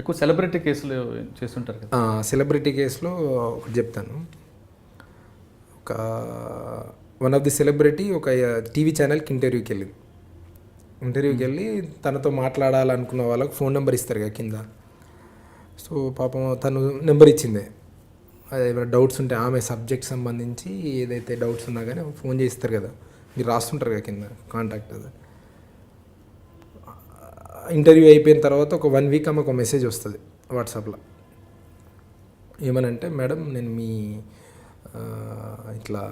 ఎక్కువ సెలబ్రిటీ కేసులు చేస్తుంటారు కదా. సెలబ్రిటీ కేసులో ఒకటి చెప్తాను. ఒక వన్ ఆఫ్ ది సెలబ్రిటీ ఒక టీవీ ఛానల్కి ఇంటర్వ్యూకి వెళ్ళింది. ఇంటర్వ్యూకి వెళ్ళి తనతో మాట్లాడాలనుకున్న వాళ్ళకి ఫోన్ నెంబర్ ఇస్తారు కదా కింద. సో పాపం తను నెంబర్ ఇచ్చింది. ఏమైనా డౌట్స్ ఉంటే ఆమె సబ్జెక్ట్ సంబంధించి ఏదైతే డౌట్స్ ఉన్నా కానీ ఫోన్ చేస్తారు కదా. మీరు రాస్తుంటారు కదా కింద కాంటాక్ట్ అది. ఇంటర్వ్యూ అయిపోయిన తర్వాత ఒక వన్ వీక్ ఆమెకు ఒక మెసేజ్ వస్తుంది వాట్సాప్లో. ఏమనంటే మేడం నేను మీ ఇట్లా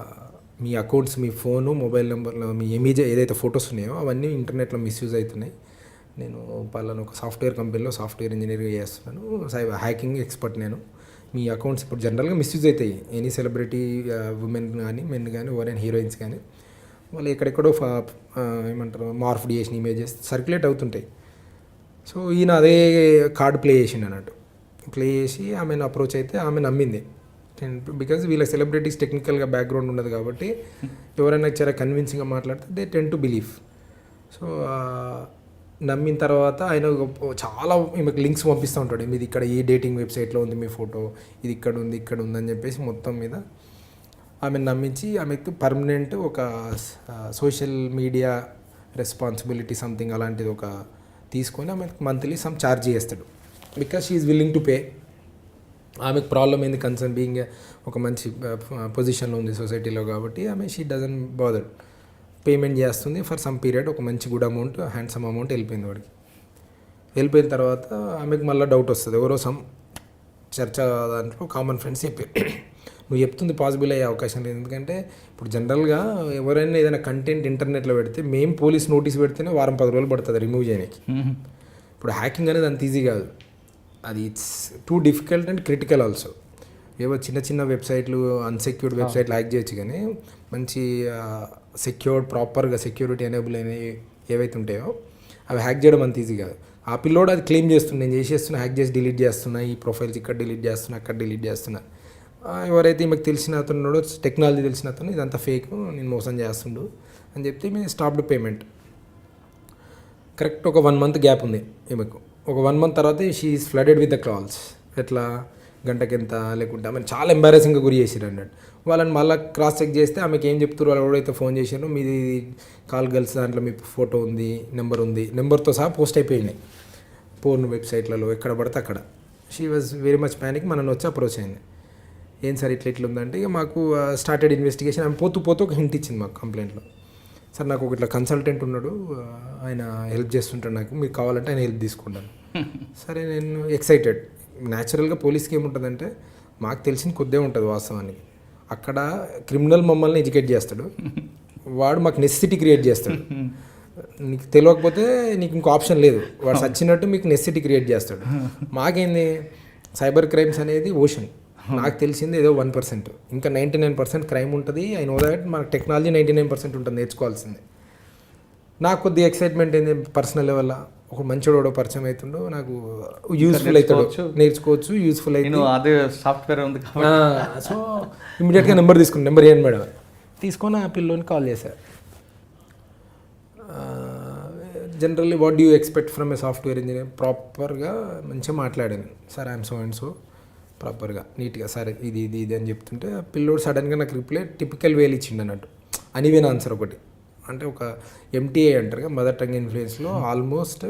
మీ అకౌంట్స్ మీ ఫోను మొబైల్ నెంబర్లో మీ ఇమేజ్ ఏదైతే ఫొటోస్ ఉన్నాయో అవన్నీ ఇంటర్నెట్లో మిస్యూజ్ అవుతున్నాయి. నేను పలానా ఒక సాఫ్ట్వేర్ కంపెనీలో సాఫ్ట్వేర్ ఇంజనీరింగ్ చేస్తున్నాను. సై హ్యాకింగ్ ఎక్స్పర్ట్ నేను. మీ అకౌంట్స్ ఇప్పుడు జనరల్గా మిస్యూజ్ అవుతాయి ఎనీ సెలబ్రిటీ ఉమెన్ కానీ మెన్ కానీ ఎవరైనా హీరోయిన్స్ కానీ వాళ్ళు ఎక్కడెక్కడో ఏమంటారు మార్ఫ్డ్ చేసిన ఇమేజెస్ సర్క్యులేట్ అవుతుంటాయి. సో ఈయన అదే కార్డ్ ప్లే చేసిండు అన్నట్టు. ప్లే చేసి ఆమెను అప్రోచ్ అయితే ఆమె నమ్మింది. బికాజ్ వీళ్ళ సెలబ్రిటీస్ టెక్నికల్గా బ్యాక్గ్రౌండ్ ఉండదు కాబట్టి ఎవరైనా చాలా కన్విన్సింగ్గా మాట్లాడితే they tend to believe so నమ్మిన తర్వాత ఆయన ఒక- చాలా ఈమెకు లింక్స్ పంపిస్తూ ఉంటాడు. మీది ఇక్కడ ఈ డేటింగ్ వెబ్సైట్లో ఉంది మీ ఫోటో? ఇది ఇక్కడ ఉంది ఇక్కడ ఉందని చెప్పేసి మొత్తం మీద ఆమెను నమ్మించి ఆమెకు పర్మనెంట్ ఒక సోషల్ మీడియా రెస్పాన్సిబిలిటీ సంథింగ్ అలాంటిది ఒక తీసుకొని ఆమెకు మంత్లీ సమ్ ఛార్జ్ చేస్తాడు. Because she's willing to pay. ఆమెకు ప్రాబ్లం ఏంది కన్సర్న్? బీయింగ్ ఒక మంచి పొజిషన్లో ఉంది సొసైటీలో కాబట్టి ఆమె షీ డజన్ బాదర్డ్ పేమెంట్ చేస్తుంది. ఫర్ సమ్ పీరియడ్ ఒక మంచి గుడ్ అమౌంట్ హ్యాండ్సమ్ అమౌంట్ వెళ్ళిపోయింది వాడికి. వెళ్ళిపోయిన తర్వాత ఆమెకు మళ్ళీ డౌట్ వస్తుంది. ఎవరో సమ్ చర్చ దాంట్లో కామన్ ఫ్రెండ్స్ చెప్పి నువ్వు చెప్తుంది పాసిబుల్ అయ్యే అవకాశం లేదు. ఎందుకంటే ఇప్పుడు జనరల్గా ఎవరైనా ఏదైనా కంటెంట్ ఇంటర్నెట్లో పెడితే మేము పోలీస్ నోటీస్ పెడితేనే వారం పది రోజులు పడుతుంది రిమూవ్ చేయడానికి. ఇప్పుడు హ్యాకింగ్ అనేది అంత ఈజీ కాదు. అది it's too difficult and critical also ఏవో చిన్న చిన్న వెబ్సైట్లు అన్సెక్యూర్డ్ వెబ్సైట్లు హ్యాక్ చేయొచ్చు కానీ మంచి సెక్యూర్డ్ ప్రాపర్గా సెక్యూరిటీ ఎనేబుల్ అనేవి ఏవైతే ఉంటాయో అవి హ్యాక్ చేయడం అంత ఈజీ కాదు. ఆ పిల్లోడు అది క్లెయిమ్ చేస్తుంది నేను చేసేస్తున్నా హ్యాక్ చేసి డిలీట్ చేస్తున్నా ఈ ప్రొఫైల్స్ ఇక్కడ డిలీట్ చేస్తున్నా అక్కడ డిలీట్ చేస్తున్నా. ఎవరైతే ఈమెకు తెలిసిన అతను టెక్నాలజీ తెలిసిన అతను ఇదంతా ఫేక్ నేను మోసం చేస్తుండు అని చెప్తే మీ స్టాప్డ్ పేమెంట్ కరెక్ట్ ఒక వన్ మంత్ గ్యాప్ ఉంది ఈమెకు. ఒక వన్ మంత్ తర్వాత she is flooded with the calls ఎట్లా? గంటకి ఎంత లేకుంటే ఆమె చాలా ఎంబారెసింగ్గా గురి చేసిరు అన్నట్టు. వాళ్ళని మళ్ళీ క్రాస్ చెక్ చేస్తే ఆమెకి ఏం చెప్తారు వాళ్ళు ఎవరైతే ఫోన్ చేశారో మీది కాల్ గర్ల్స్ దాంట్లో మీ ఫోటో ఉంది నెంబర్ ఉంది. నెంబర్తో సహా పోస్ట్ అయిపోయినాయి. పోర్న్ వెబ్సైట్లలో ఎక్కడ పడితే అక్కడ. She was very much panic మనల్ని వచ్చి అప్రోచ్ అయింది. ఏం సార్ ఇట్లా ఇట్లా ఉందంటే ఇక మాకు స్టార్టెడ్ ఇన్వెస్టిగేషన్ ఆమె పోతూ పోతూ ఒక హింట్ ఇచ్చింది మాకు కంప్లైంట్లో సార్ నాకు ఒక ఇట్లా కన్సల్టెంట్ ఉన్నాడు. ఆయన హెల్ప్ చేస్తుంటాడు నాకు. మీకు కావాలంటే ఆయన హెల్ప్ తీసుకుంటాను సరే నేను ఎక్సైటెడ్ న్యాచురల్గా పోలీస్కి ఏముంటుందంటే మాకు తెలిసిన కొద్దే ఉంటుంది వాస్తవానికి. అక్కడ క్రిమినల్ మమ్మల్ని ఎడ్యుకేట్ చేస్తాడు. వాడు మాకు నెసిటీ క్రియేట్ చేస్తాడు. నీకు తెలియకపోతే నీకు ఇంకో ఆప్షన్ లేదు. వాడు సచ్చినట్టు మీకు నెసిటీ క్రియేట్ చేస్తాడు. మాకేంది? సైబర్ క్రైమ్స్ అనేది ఓషన్. నాకు తెలిసింది ఏదో వన్ పర్సెంట్. ఇంకా నైంటీ నైన్ పర్సెంట్ క్రైమ్ ఉంటుంది. ఐ నో దాట్ మనకు టెక్నాలజీ నైంటీ నైన్ పర్సెంట్ ఉంటుంది నేర్చుకోవాల్సింది. నాకు కొద్దిగా ఎక్సైట్మెంట్ ఏంది పర్సనల్ లెవెల్ ఒక మంచోడు పరిచయం అవుతుండో నాకు యూస్ఫుల్ అవుతాడు. నేర్చుకోవచ్చు యూస్ఫుల్ అయితే. అదే సాఫ్ట్వేర్ ఉంది సో ఇమీడియట్గా నెంబర్ తీసుకుని నెంబర్ ఇవ్వండి మేడం? తీసుకొని ఆ పిల్లోని కాల్ చేశారు generally what do expect from a software engineer ప్రాపర్గా మంచిగా మాట్లాడాను. Sir I'm so and so ప్రాపర్గా నీట్గా సరే ఇది ఇది ఇది అని చెప్తుంటే ఆ పిల్లోడు సడన్గా నాకు రిప్లై టిపికల్ వేలు ఇచ్చిండు అన్నట్టు. అనివేన ఆన్సర్ ఒకటి. అంటే ఒక ఎంటీఏ అంటారు మదర్ టంగ్ ఇన్ఫ్లుయెన్స్లో ఆల్మోస్ట్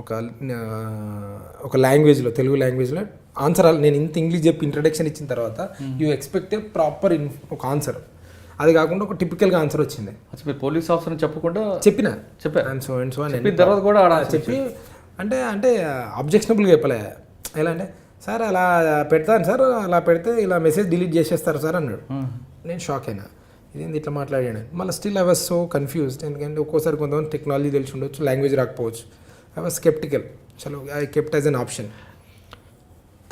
ఒక ఒక లాంగ్వేజ్లో తెలుగు లాంగ్వేజ్లో ఆన్సర్ నేను ఇంత ఇంగ్లీష్ చెప్పి ఇంట్రడక్షన్ ఇచ్చిన తర్వాత you expect a proper in ఒక ఆన్సర్ అది కాకుండా ఒక టిపికల్గా ఆన్సర్ వచ్చింది. పోలీస్ ఆఫీసర్ చెప్పకుండా చెప్పిన? ఐఎమ్ సో అండ్ సో అని చెప్పిన తర్వాత కూడా చెప్పి అంటే అంటే అబ్జెక్షనబుల్గా చెప్పలే. ఎలా అంటే సార్ అలా పెడతాను సార్ అలా పెడితే ఇలా మెసేజ్ డిలీట్ చేసేస్తారు సార్ అన్నాడు. నేను షాక్ అయినా. ఇదేంది ఇట్లా మాట్లాడాడు? మళ్ళీ still I was so confused ఎందుకంటే ఒక్కోసారి కొంతమంది టెక్నాలజీ తెలిసి ఉండొచ్చు లాంగ్వేజ్ రాకపోవచ్చు. ఐ వాజ్ స్కెప్టికల్ చలో I kept as an option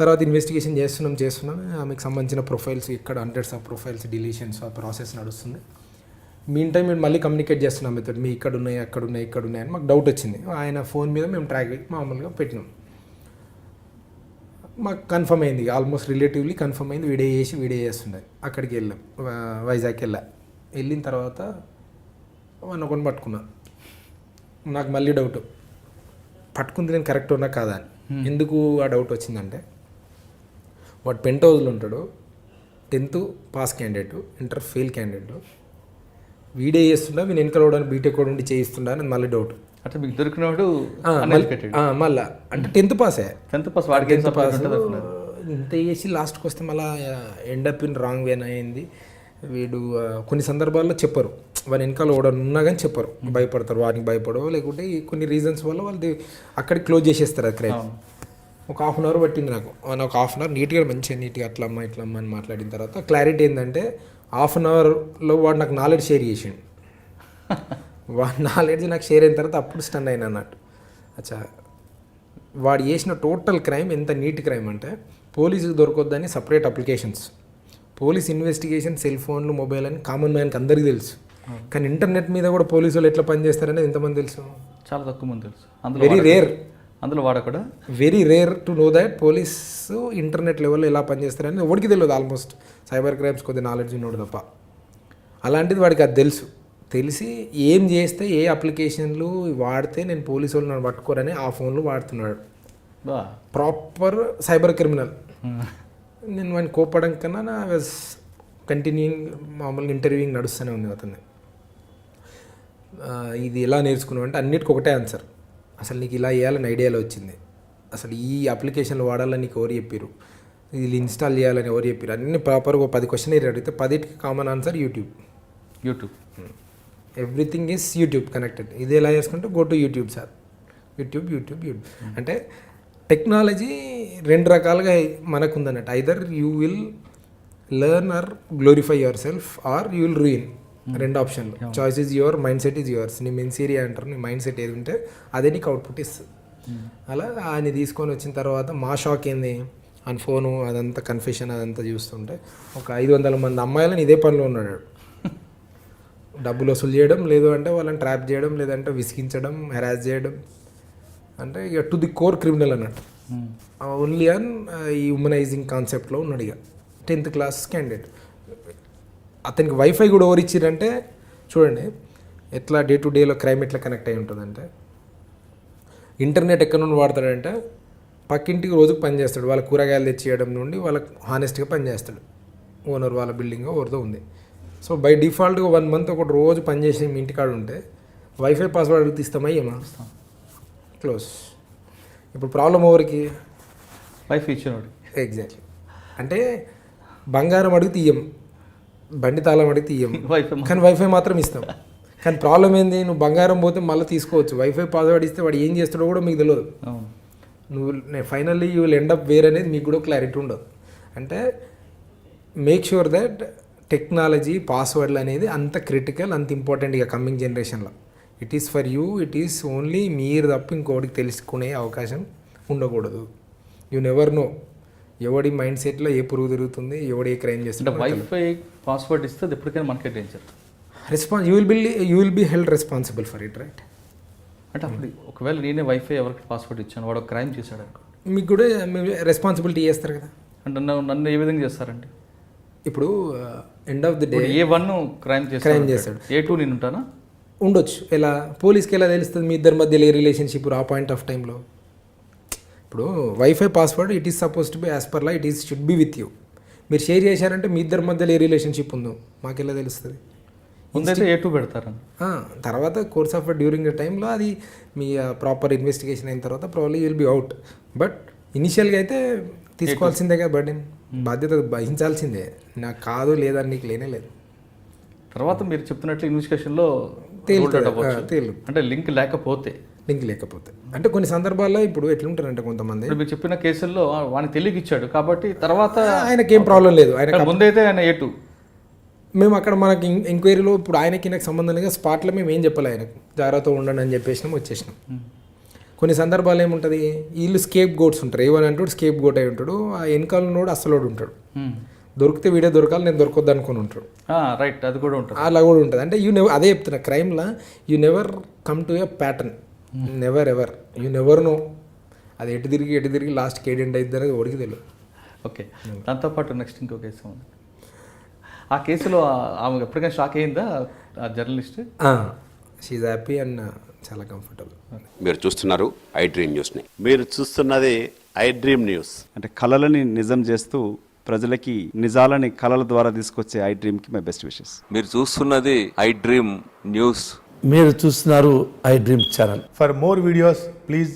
తర్వాత ఇన్వెస్టిగేషన్ చేస్తున్నాం చేస్తున్నాం. ఆమెకు సంబంధించిన ప్రొఫైల్స్ ఇక్కడ హండ్రెడ్స్ ఆఫ్ ప్రొఫైల్స్ డిలీషన్స్ ఆ ప్రాసెస్ నడుస్తుంది. మీన్ టైం మేము మళ్ళీ కమ్యూనికేట్ చేస్తున్నాం. మీతో మీ ఇక్కడ ఉన్నాయి అక్కడ ఉన్నాయి ఇక్కడ ఉన్నాయి అని మాకు డౌట్ వచ్చింది. ఆయన ఫోన్ మీద మేము ట్రాక్ మామూలుగా పెట్టినాం. మాకు కన్ఫర్మ్ అయింది. ఆల్మోస్ట్ రిలేటివ్లీ కన్ఫర్మ్ అయింది. వీడియో చేసి వీడియో చేస్తుండే. అక్కడికి వెళ్ళాం. వైజాగ్ వెళ్ళా. వెళ్ళిన తర్వాత వాడిని ఒకటి పట్టుకున్నా. నాకు మళ్ళీ డౌట్ పట్టుకుంది నేను కరెక్ట్ ఉన్నా కాదా అని. ఎందుకు ఆ డౌట్ వచ్చిందంటే వాడు పెంట్ హౌస్లో ఉంటాడు. Tenth pass candidate inter fail candidate వీడే చేస్తుండా వీని వెనకాల కూడా బీటెక్ కూడా ఉండి చేయిస్తుండా అని మళ్ళీ డౌట్ అంటే మీకు దొరికినవాడు ఆ, ఆ, మళ్ళా. అంటే టెన్త్ పాసే. టెన్త్ పాస్ వాడికి టెన్త్ పాస్. ఇంత చేసి లాస్ట్కి వస్తే మళ్ళీ ఎండప్ ఇన్ రాంగ్ వేన్ అయింది. వీడు ఆ, కొన్ని సందర్భాల్లో చెప్పరు. వాని వెనకాల ఉన్నా కానీ చెప్పరు. భయపడతారు వారికి భయపడవు. లేకుంటే కొన్ని రీజన్స్ వల్ల వాళ్ళు అక్కడికి క్లోజ్ చేసేస్తారు అది క్రైమ్. ఒక హాఫ్ అన్ అవర్ పట్టింది నాకు. ఒక హాఫ్ అన్ అవర్ నీట్గా మంచిగా నీట్గా అట్లా అమ్మా ఇట్లా అమ్మా అని మాట్లాడిన తర్వాత క్లారిటీ ఏంటంటే హాఫ్ అన్ అవర్లో వాడు నాకు నాలెడ్జ్ షేర్ చేసిండు. వాడి నాలెడ్జ్ నాకు షేర్ అయిన తర్వాత అప్పుడు స్టన్ అయినా అన్నట్టు. అచ్చా వాడు చేసిన టోటల్ క్రైమ్ ఎంత నీట్ క్రైమ్ అంటే పోలీసుకి దొరకొద్దని separate applications police investigation cell ఫోన్లు మొబైల్ అని కామన్ మ్యాన్కి అందరికీ తెలుసు. కానీ ఇంటర్నెట్ మీద కూడా పోలీసు వాళ్ళు ఎట్లా పనిచేస్తారనేది ఎంతమంది తెలుసు? చాలా తక్కువ మంది తెలుసు. అందులో వెరీ రేర్ అందులో వాడ కూడా very rare to know that police internet లెవెల్లో ఎలా పనిచేస్తారని ఎవరికి తెలియదు ఆల్మోస్ట్ సైబర్ క్రైమ్స్ కొద్ది నాలెడ్జ్ ఉన్నాడు తప్ప. అలాంటిది వాడికి అది తెలుసు. తెలిసి ఏం చేస్తే ఏ అప్లికేషన్లు వాడితే నేను పోలీసు వాళ్ళు నన్ను పట్టుకోరని ఆ ఫోన్లు వాడుతున్నాడు. Proper cyber criminal. నేను వాడిని కోపడం కన్నా నా కంటిన్యూయింగ్ మామూలుగా ఇంటర్వ్యూయింగ్ నడుస్తూనే ఉంది అతన్ని. ఇది ఎలా నేర్చుకున్నావు అంటే అన్నిటికీ ఒకటే ఆన్సర్ అసలు నీకు ఇలా చేయాలని ఐడియాలో వచ్చింది. అసలు ఈ అప్లికేషన్లు వాడాలని నీకు ఎవరు చెప్పారు ఇది ఇన్స్టాల్ చేయాలని ఎవరు చెప్పారు అన్ని ప్రాపర్గా పది క్వశ్చన్ అడిగితే పదిటికి common answer YouTube YouTube everything is YouTube connected. ఇది ఎలా చేసుకుంటే go to YouTube sir. YouTube YouTube YouTube. అంటే టెక్నాలజీ రెండు రకాలుగా మనకు ఉందన్నట్టు either you will learn or glorify yourself or you will ruin రెండు ఆప్షన్లు choice is your mindset is yours నీ మెన్సీరియా అంటారు నీ మైండ్ సెట్ ఏది ఉంటే అదే నీకు అవుట్పుట్ ఇస్తుంది. అలా ఆయన తీసుకొని వచ్చిన తర్వాత మా షాక్ ఏంది? ఆయన ఫోను అదంతా కన్ఫెషన్ అదంతా చూస్తుంటే ఒక ఐదు వందల మంది అమ్మాయిలను ఇదే పనిలో ఉన్నాడు. డబ్బులు వసూలు చేయడం లేదు అంటే వాళ్ళని ట్రాప్ చేయడం లేదంటే విసిగించడం హెరాస్ చేయడం. అంటే ఇక టు ది కోర్ క్రిమినల్ అన్నట్టు. ఓన్లీ అన్ ఈ హ్యూమనైజింగ్ కాన్సెప్ట్లో ఉన్నాడు ఇక. టెన్త్ క్లాస్ క్యాండిడేట్ అతనికి వైఫై కూడా ఎవరు ఇచ్చిరంటే చూడండి ఎట్లా డే టు డేలో క్రైమ్ ఎట్లా కనెక్ట్ అయి ఉంటుందంటే ఇంటర్నెట్ ఎక్కడ నుండి వాడతాడంటే పక్కింటికి రోజుకు పని చేస్తాడు. వాళ్ళ కూరగాయలు తెచ్చియడం నుండి వాళ్ళకి హానెస్ట్గా పని చేస్తాడు. ఓనర్ వాళ్ళ బిల్డింగ్ ఎవరిదో ఉంది. సో బై డిఫాల్ట్గా వన్ మంత్ ఒకటి రోజు పని చేసి మీ ఇంటికాడ ఉంటే వైఫై పాస్వర్డ్ అడిగితే ఇస్తామా ఏమా? క్లోజ్ ఇప్పుడు ప్రాబ్లం ఎవరికి? వైఫ్ ఇచ్చినవాడు ఎగ్జాక్ట్లీ అంటే బంగారం అడిగితే ఇయ్యం బండి తాళం అడిగితే ఇయ్యం. వైఫ్ కానీ వైఫై మాత్రం ఇస్తాం. కానీ ప్రాబ్లం ఏంది? నువ్వు బంగారం పోతే మళ్ళీ తీసుకోవచ్చు. వైఫై పాస్వర్డ్ ఇస్తే వాడు ఏం చేస్తాడో కూడా మీకు తెలియదు నువ్వు finally you will end up where అనేది మీకు కూడా క్లారిటీ ఉండదు. అంటే మేక్ షూర్ దట్ టెక్నాలజీ పాస్వర్డ్లు అనేది అంత క్రిటికల్ అంత ఇంపార్టెంట్ ఇక కమింగ్ జనరేషన్లో it is for you it is only మీరు తప్ప ఇంకోటికి తెలుసుకునే అవకాశం ఉండకూడదు. యూ నెవర్ నో ఎవడి మైండ్ సెట్లో ఏ పురుగు తిరుగుతుంది ఎవడు ఏ క్రైమ్ చేస్తుందో వైఫై పాస్వర్డ్ ఇస్తే అది ఎప్పటికైనా మనకే danger response you will be you will be held responsible for it right అంటే అప్పుడు ఒకవేళ నేనే వైఫై ఎవరికి పాస్వర్డ్ ఇచ్చాను వాడు క్రైమ్ చేశాడు మీకు కూడా రెస్పాన్సిబిలిటీ చేస్తారు కదా. అంటే నన్ను నన్ను ఏ విధంగా చేస్తారండి? ఇప్పుడు end of the day A one crime Crime చేస్తాడు. ఏ టూ నేను ఉంటానా? ఉండొచ్చు. ఎలా? పోలీస్కి ఎలా తెలుస్తుంది మీ ఇద్దరి మధ్యలో ఏ రిలేషన్షిప్ ఆ పాయింట్ ఆఫ్ టైంలో ఇప్పుడు wifi password it is suppose to be as per law it is should be with you మీరు షేర్ చేశారంటే మీ ఇద్దరి మధ్యలో ఏ రిలేషన్షిప్ ఉందో. మాకు ఎలా తెలుస్తుంది? ముందైతే ఏ టూ పెడతారని ఆ, తర్వాత కోర్స్ ఆఫ్ డ్యూరింగ్ ద టైంలో అది మీ ప్రాపర్ ఇన్వెస్టిగేషన్ అయిన తర్వాత probably will be out but ఇనిషియల్గా అయితే తీసుకోవాల్సిందే కదా బర్డెన్? బాధ్యత వహించాల్సిందే. నాకు కాదు లేదని నీకు లేనే లేదు. తర్వాత మీరు చెప్తున్నట్లు ఇన్వెస్టిగేషన్లో తేలు అంటే లింక్ లేకపోతే. లింక్ లేకపోతే. అంటే కొన్ని సందర్భాల్లో ఇప్పుడు ఎట్లుంటారంటే కొంతమంది? మీరు చెప్పిన కేసుల్లో వాడిని తెలియక ఇచ్చాడు కాబట్టి తర్వాత ఆయనకి ఏం ప్రాబ్లం లేదు. ఆయన ముందైతే ఆయన ఏ టూ? మేము అక్కడ మనకి ఎంక్వైరీలో ఇప్పుడు ఆయనకి నాకు సంబంధం లేదు. స్పాట్లో మేము ఏం చెప్పాలి ఆయనకు. జాగ్రత్తగా ఉండండి అని చెప్పేసినాం వచ్చేసినాం. కొన్ని సందర్భాలు ఏముంటుంది? వీళ్ళు స్కేప్ గోట్స్ ఉంటారు. ఏమని అంటాడు స్కేప్ గోట్ అయి ఉంటాడు. ఆ వెనకాల ఉన్నోడు అస్సలోడు ఉంటాడు. దొరికితే వీడియో దొరకాలి నేను దొరకొద్దు అనుకుని ఉంటాడు. రైట్ అది కూడా ఉంటుంది. అలా కూడా ఉంటుంది. అంటే యూ నెవర్ అదే చెప్తున్నా క్రైమ్లో you never come to a pattern never ever you never know అది ఎటు తిరిగి ఎటు తిరిగి లాస్ట్కి ఏడెంట్ అవుతుంది అనేది ఓడికి తెలియదు. ఓకే. దాంతోపాటు నెక్స్ట్ ఇంకో కేసు ఉంది ఆ కేసులో ఆమె ఎప్పటికైనా షాక్ అయిందా ఆ జర్నలిస్ట్ షీఈ్ హ్యాపీ అండ్ చాలా కంఫర్టబుల్ మీరు చూస్తున్నారు ఐ డ్రీమ్ న్యూస్ని. మీరు చూస్తున్నది ఐ డ్రీమ్ న్యూస్. అంటే కళలని నిజం చేస్తూ ప్రజలకి నిజాలని కళల ద్వారా తీసుకొచ్చే ఐ డ్రీమ్కి మై బెస్ట్ విషెస్. మీరు చూస్తున్నది ఐ డ్రీమ్ న్యూస్. మీరు చూస్తున్నారు iDream channel. For more videos, please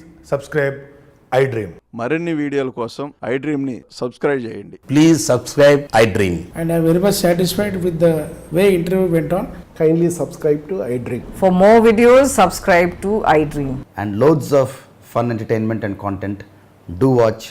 iDream. మరిన్ని వీడియోల కోసం ఐ డ్రీమ్ని సబ్స్క్రైబ్ చేయండి. Please subscribe iDream and I very much satisfied with the way interview వెంట kindly subscribe to iDream for more videos subscribe to iDream and loads of fun entertainment and content do watch